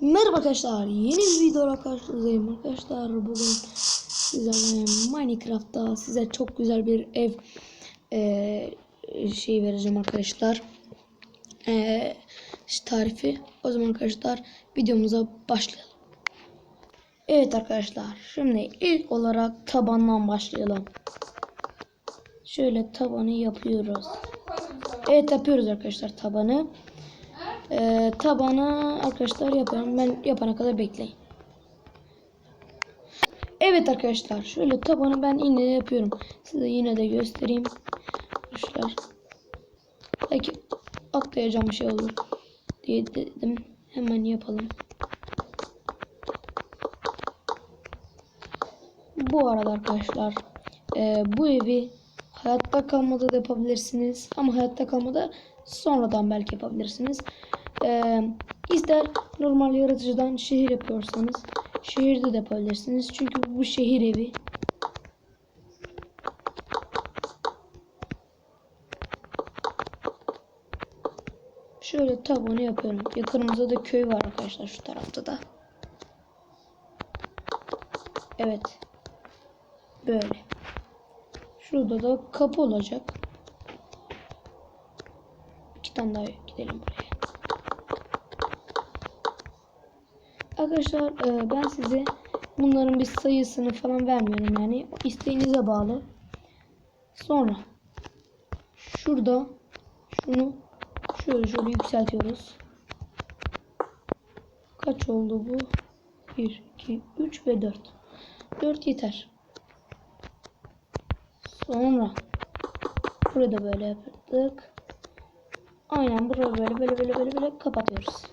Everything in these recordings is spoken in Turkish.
Merhaba arkadaşlar. Yeni bir videoda karşınızdayım arkadaşlar. Bugün sizlerle Minecraft'ta size çok güzel bir ev eee, şey vereceğim arkadaşlar. Eee, tarifi. O zaman arkadaşlar videomuza başlayalım. Evet arkadaşlar. Şimdi ilk olarak tabandan başlayalım. Şöyle tabanı yapıyoruz. Evet yapıyoruz arkadaşlar tabanı. Ee, tabanı arkadaşlar yapıyorum. Ben yapana kadar bekleyin. Evet arkadaşlar şöyle tabanı ben yine de yapıyorum. Size yine de göstereyim. Arkadaşlar. Belki atlayacağım şey olur diye dedim. Hemen yapalım. Bu arada arkadaşlar e, bu evi hayatta kalmada da yapabilirsiniz. Ama hayatta kalmada sonradan belki yapabilirsiniz. E, ister normal yaratıcıdan şehir yapıyorsanız şehirde de yapabilirsiniz. Çünkü bu şehir evi. Şöyle tabanı yapıyorum. Yakınımızda da köy var arkadaşlar şu tarafta da. Evet. Böyle. Şurada da kapı olacak. İki tane daha gidelim buraya. Arkadaşlar e, ben size bunların bir sayısını falan vermiyorum yani isteğinize bağlı. Sonra şurada şunu şöyle şöyle yükseltiyoruz. Kaç oldu bu? 1, 2, 3 ve 4. 4 yeter. Sonra burayı da böyle yaptık. Aynen burayı böyle böyle böyle böyle böyle kapatıyoruz.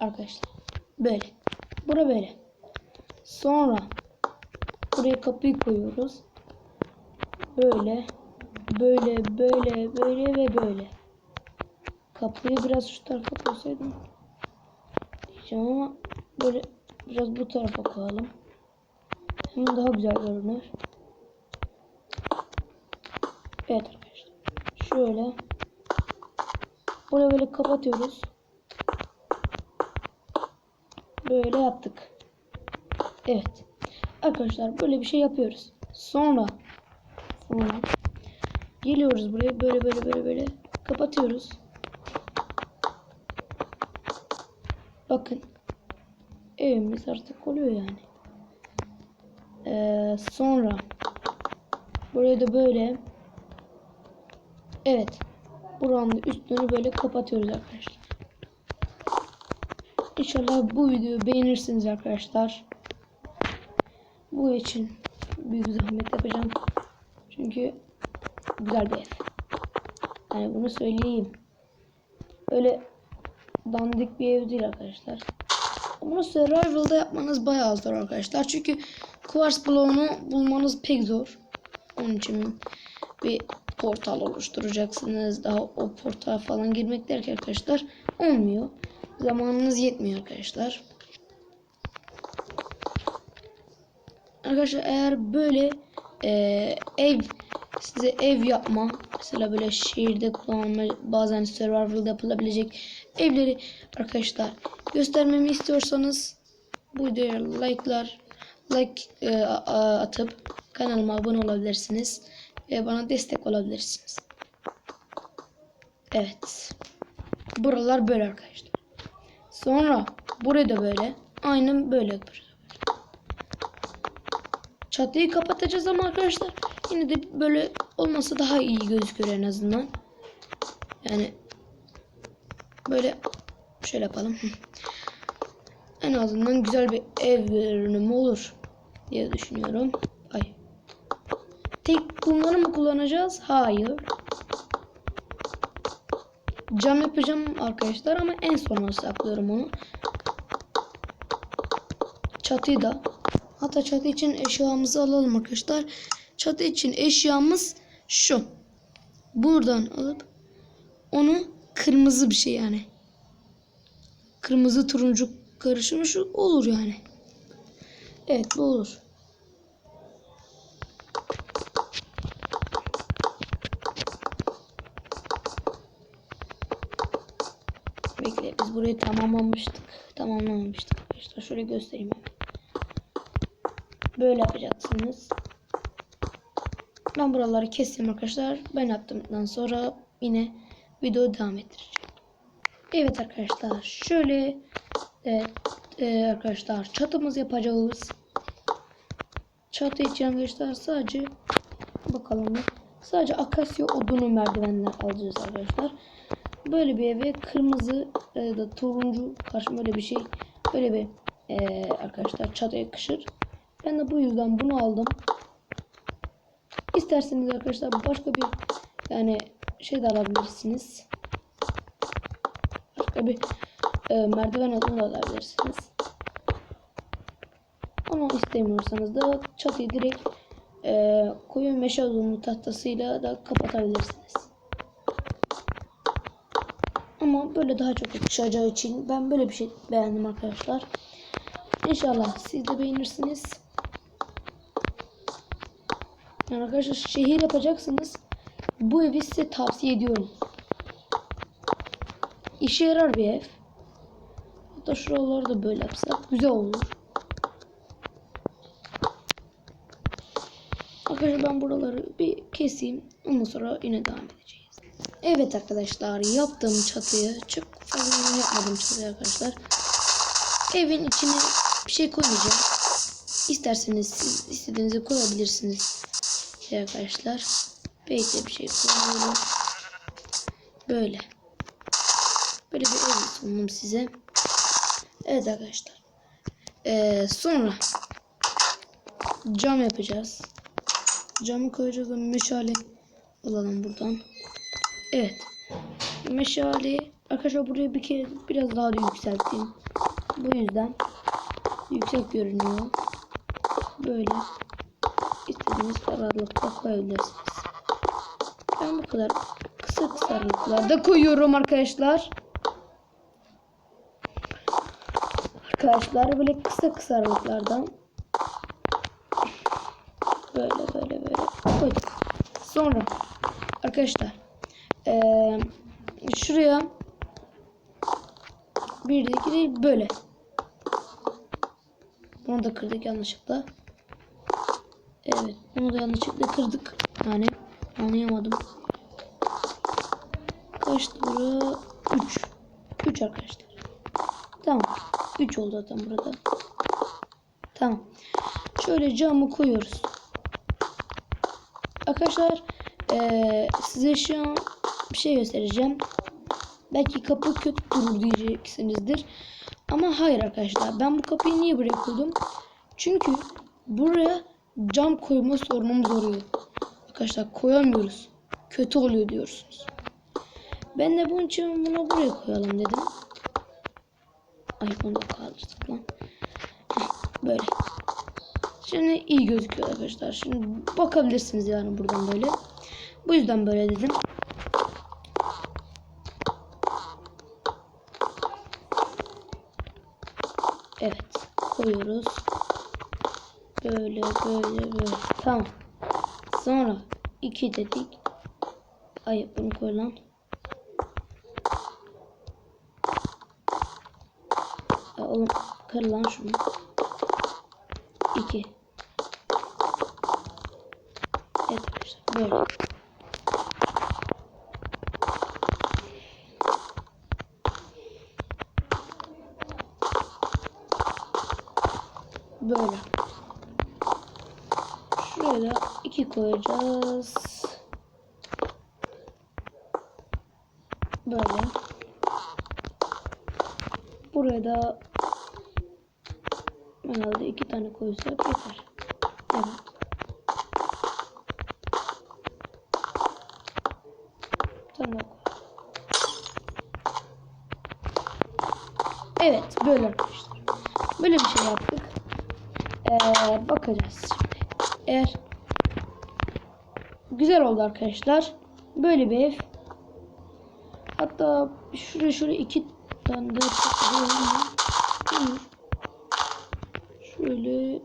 Arkadaşlar. Böyle. Bura böyle. Sonra buraya kapıyı koyuyoruz. Böyle böyle böyle böyle ve böyle. Kapıyı biraz şu tarafa koysaydım diyeceğim ama böyle biraz bu tarafa koyalım. Hem daha güzel görünür. Evet arkadaşlar. Şöyle. Burayı böyle kapatıyoruz. Böyle yaptık. Evet. Arkadaşlar böyle bir şey yapıyoruz. Sonra sonra geliyoruz buraya böyle böyle böyle böyle kapatıyoruz. Bakın. Evimiz artık oluyor yani. Ee, sonra burayı da böyle Evet. Buranın üstünü böyle kapatıyoruz arkadaşlar. İnşallah bu videoyu beğenirsiniz arkadaşlar. Bu için büyük zahmet yapacağım. Çünkü güzel bir ev. Yani bunu söyleyeyim. Öyle dandik bir ev değil arkadaşlar. Bunu survival'da yapmanız bayağı zor arkadaşlar. Çünkü quartz bloğunu bulmanız pek zor. Onun için bir portal oluşturacaksınız. Daha o portal falan girmek derken arkadaşlar olmuyor. Zamanınız yetmiyor arkadaşlar. Arkadaşlar eğer böyle e, ev size ev yapma mesela böyle şehirde kullanılma bazen survival'da yapılabilecek evleri arkadaşlar göstermemi istiyorsanız bu videoya like'lar like e, atıp kanalıma abone olabilirsiniz ve bana destek olabilirsiniz. Evet. Buralar böyle arkadaşlar. Sonra burayı da böyle. Aynen böyle. Çatıyı kapatacağız ama arkadaşlar yine de böyle olması daha iyi gözüküyor en azından. Yani böyle şöyle yapalım. En azından güzel bir ev görünümü olur diye düşünüyorum. Bunları mı kullanacağız? Hayır. Cam yapacağım arkadaşlar ama en sona saklıyorum onu. Çatıyı da. Hatta çatı için eşyamızı alalım arkadaşlar. Çatı için eşyamız şu. Buradan alıp onu kırmızı bir şey yani. Kırmızı turuncu karışımı şu olur yani. Evet bu olur. Tamamlamıştık. Tamamlamamıştık arkadaşlar. Şöyle göstereyim. Böyle yapacaksınız. Ben buraları keseyim arkadaşlar. Ben yaptımdan sonra yine video devam ettireceğim. Evet arkadaşlar şöyle evet, e, arkadaşlar çatımız yapacağız. Çatı için arkadaşlar sadece bakalım. Sadece akasya odunu merdivenler alacağız arkadaşlar. Böyle bir eve kırmızı ya da turuncu karşı böyle bir şey böyle bir e, arkadaşlar çatı yakışır. Ben de bu yüzden bunu aldım. İsterseniz arkadaşlar başka bir yani şey de alabilirsiniz. Başka bir e, merdiven odunu da alabilirsiniz. Ama istemiyorsanız da çatıyı direkt e, koyu meşe odunu tahtasıyla da kapatabilirsiniz. Ama böyle daha çok yakışacağı için ben böyle bir şey beğendim arkadaşlar. İnşallah siz de beğenirsiniz. Yani arkadaşlar şehir yapacaksınız. Bu evi size tavsiye ediyorum. İşe yarar bir ev. Hatta şuraları da böyle yapsak güzel olur. Arkadaşlar ben buraları bir keseyim. Ondan sonra yine devam edeceğiz. Evet arkadaşlar yaptım çatıyı. Çok fazla yapmadım çatıyı arkadaşlar. Evin içine bir şey koymayacağım. İsterseniz siz istediğinizi koyabilirsiniz. Şey arkadaşlar. Belki bir şey koyuyorum. Böyle. Böyle bir ev sundum size. Evet arkadaşlar. Ee, sonra cam yapacağız. Camı koyacağız. Meşale alalım buradan. Evet. Meşale arkadaşlar buraya bir kere biraz daha da yükselteyim. Bu yüzden yüksek görünüyor. Böyle istediğiniz aralıkta koyabilirsiniz. Ben bu kadar kısa kısa aralıklarda koyuyorum arkadaşlar. Arkadaşlar böyle kısa kısa aralıklardan böyle böyle böyle koyduk. Sonra arkadaşlar eee, şuraya bir de iki değil böyle. Bunu da kırdık yanlışlıkla. Evet bunu da yanlışlıkla kırdık. Yani anlayamadım. Kaçtı bura? 3. 3 arkadaşlar. Tamam. 3 oldu zaten burada. Tamam. Şöyle camı koyuyoruz. Arkadaşlar eee, size şu an bir şey göstereceğim. Belki kapı kötü durur diyeceksinizdir. Ama hayır arkadaşlar. Ben bu kapıyı niye buraya koydum? Çünkü buraya cam koyma sorunumuz oluyor. Arkadaşlar koyamıyoruz. Kötü oluyor diyorsunuz. Ben de bunun için bunu buraya koyalım dedim. Ay bunu da kaldırdık lan. Böyle. Şimdi iyi gözüküyor arkadaşlar. Şimdi bakabilirsiniz yani buradan böyle. Bu yüzden böyle dedim. Evet. Koyuyoruz. Böyle böyle böyle. Tamam. Sonra iki dedik. Ay bunu koy lan. Ya oğlum kır lan şunu. İki. Evet arkadaşlar böyle. Böyle. Şuraya da iki koyacağız. Böyle. Buraya da herhalde iki tane koysak yeter. Evet. Tamam. Evet böyle arkadaşlar. Böyle bir şey yaptık. Ee, bakacağız şimdi. Eğer güzel oldu arkadaşlar. Böyle bir ev. Hatta şuraya şöyle iki tane de. Şöyle.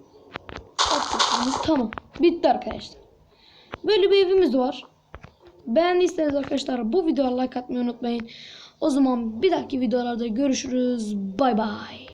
Tamam. Bitti arkadaşlar. Böyle bir evimiz var. Beğendiyseniz arkadaşlar bu videoya like atmayı unutmayın. O zaman bir dahaki videolarda görüşürüz. Bay bay.